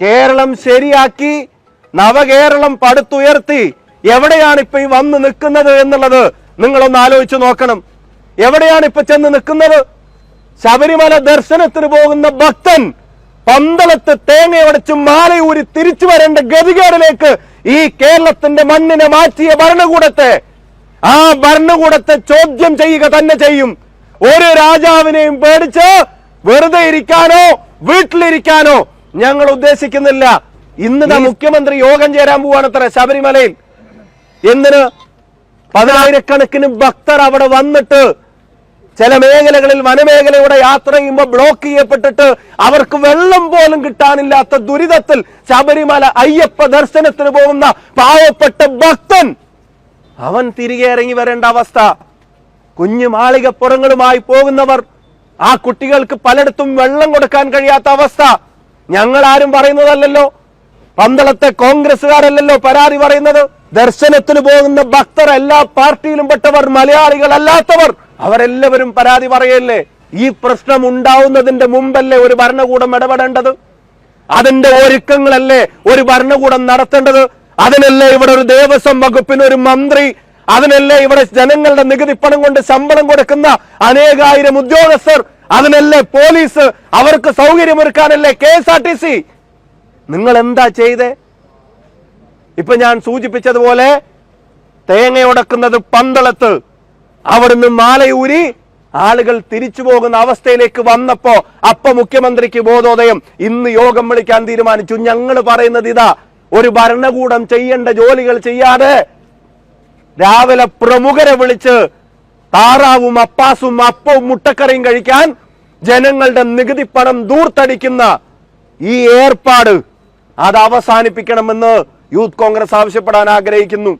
കേരളം ശരിയാക്കി നവകേരളം പടുത്തുയർത്തി. എവിടെയാണ് ഇപ്പൊ ഈ വന്ന് നിൽക്കുന്നത് എന്നുള്ളത് നിങ്ങളൊന്ന് ആലോചിച്ച് നോക്കണം. എവിടെയാണ് ഇപ്പൊ ചെന്ന് നിൽക്കുന്നത്? ശബരിമല ദർശനത്തിന് പോകുന്ന ഭക്തൻ പന്തളത്ത് തേങ്ങയൊടച്ച് മാലയൂരി തിരിച്ചു വരേണ്ട ഗതികേടിലേക്ക് ഈ കേരളത്തിന്റെ മണ്ണിനെ മാറ്റിയ ഭരണകൂടത്തെ ആ ഭരണകൂടത്തെ ചോദ്യം ചെയ്യുക തന്നെ ചെയ്യും. ഒരു രാജാവിനെയും പേടിച്ച് വെറുതെ ഇരിക്കാനോ വീട്ടിലിരിക്കാനോ ഞങ്ങൾ ഉദ്ദേശിക്കുന്നില്ല. ഇന്ന് ഞാൻ മുഖ്യമന്ത്രി യോഗം ചേരാൻ പോവാണത്ര ശബരിമലയിൽ. എന്തിന്? പതിനായിരക്കണക്കിന് ഭക്തർ അവിടെ വന്നിട്ട് ചില മേഖലകളിൽ വനമേഖലയുടെ യാത്ര ചെയ്യുമ്പോൾ ബ്ലോക്ക് ചെയ്യപ്പെട്ടിട്ട് അവർക്ക് വെള്ളം പോലും കിട്ടാനില്ലാത്ത ദുരിതത്തിൽ ശബരിമല അയ്യപ്പ ദർശനത്തിന് പോകുന്ന പാവപ്പെട്ട ഭക്തൻ. അവൻ തിരികെ ഇറങ്ങി വരേണ്ട അവസ്ഥ. കുഞ്ഞു മാളികപ്പുറങ്ങളുമായി പോകുന്നവർ ആ കുട്ടികൾക്ക് പലയിടത്തും വെള്ളം കൊടുക്കാൻ കഴിയാത്ത അവസ്ഥ. ഞങ്ങൾ ആരും പറയുന്നതല്ലല്ലോ. പന്തളത്തെ കോൺഗ്രസ്സുകാരല്ലല്ലോ പരാതി പറയുന്നത്. ദർശനത്തിന് പോകുന്ന ഭക്തർ എല്ലാ പാർട്ടിയിലും പെട്ടവർ മലയാളികൾ അല്ലാത്തവർ അവരെല്ലാവരും പരാതി പറയല്ലേ? ഈ പ്രശ്നം ഉണ്ടാവുന്നതിന്റെ മുമ്പല്ലേ ഒരു ഭരണകൂടം ഇടപെടേണ്ടത്? അതിന്റെ ഒരുക്കങ്ങളല്ലേ ഒരു ഭരണകൂടം നടത്തേണ്ടത്? അതിനല്ലേ ഇവിടെ ഒരു ദേവസ്വം വകുപ്പിന് ഒരു മന്ത്രി? അതിനല്ലേ ഇവിടെ ജനങ്ങളുടെ നികുതി പണം കൊണ്ട് ശമ്പളം കൊടുക്കുന്ന അനേകായിരം ഉദ്യോഗസ്ഥർ? അതിനല്ലേ പോലീസ് അവർക്ക് സൗകര്യമൊരുക്കാനല്ലേ K S R T C? നിങ്ങൾ എന്താ ചെയ്തേ? ഇപ്പൊ ഞാൻ സൂചിപ്പിച്ചതുപോലെ തേങ്ങയുടക്കുന്നത് പന്തളത്ത്. അവിടുന്ന് മാലയൂരി ആളുകൾ തിരിച്ചു പോകുന്ന അവസ്ഥയിലേക്ക് വന്നപ്പോ അപ്പൊ മുഖ്യമന്ത്രിക്ക് ബോധോദയം. ഇന്ന് യോഗം വിളിക്കാൻ തീരുമാനിച്ചു. ഞങ്ങൾ പറയുന്നത് ഇതാ ഒരു ഭരണകൂടം ചെയ്യേണ്ട ജോലികൾ ചെയ്യാതെ രാവിലെ പ്രമുഖരെ വിളിച്ച് താറാവും അപ്പാസും അപ്പവും മുട്ടക്കറിയും കഴിക്കാൻ ജനങ്ങളുടെ നികുതി പണം ദൂർത്തടിക്കുന്ന ഈ ഏർപ്പാട് അത് അവസാനിപ്പിക്കണമെന്ന് യൂത്ത് കോൺഗ്രസ് ആവശ്യപ്പെടാൻ ആഗ്രഹിക്കുന്നു.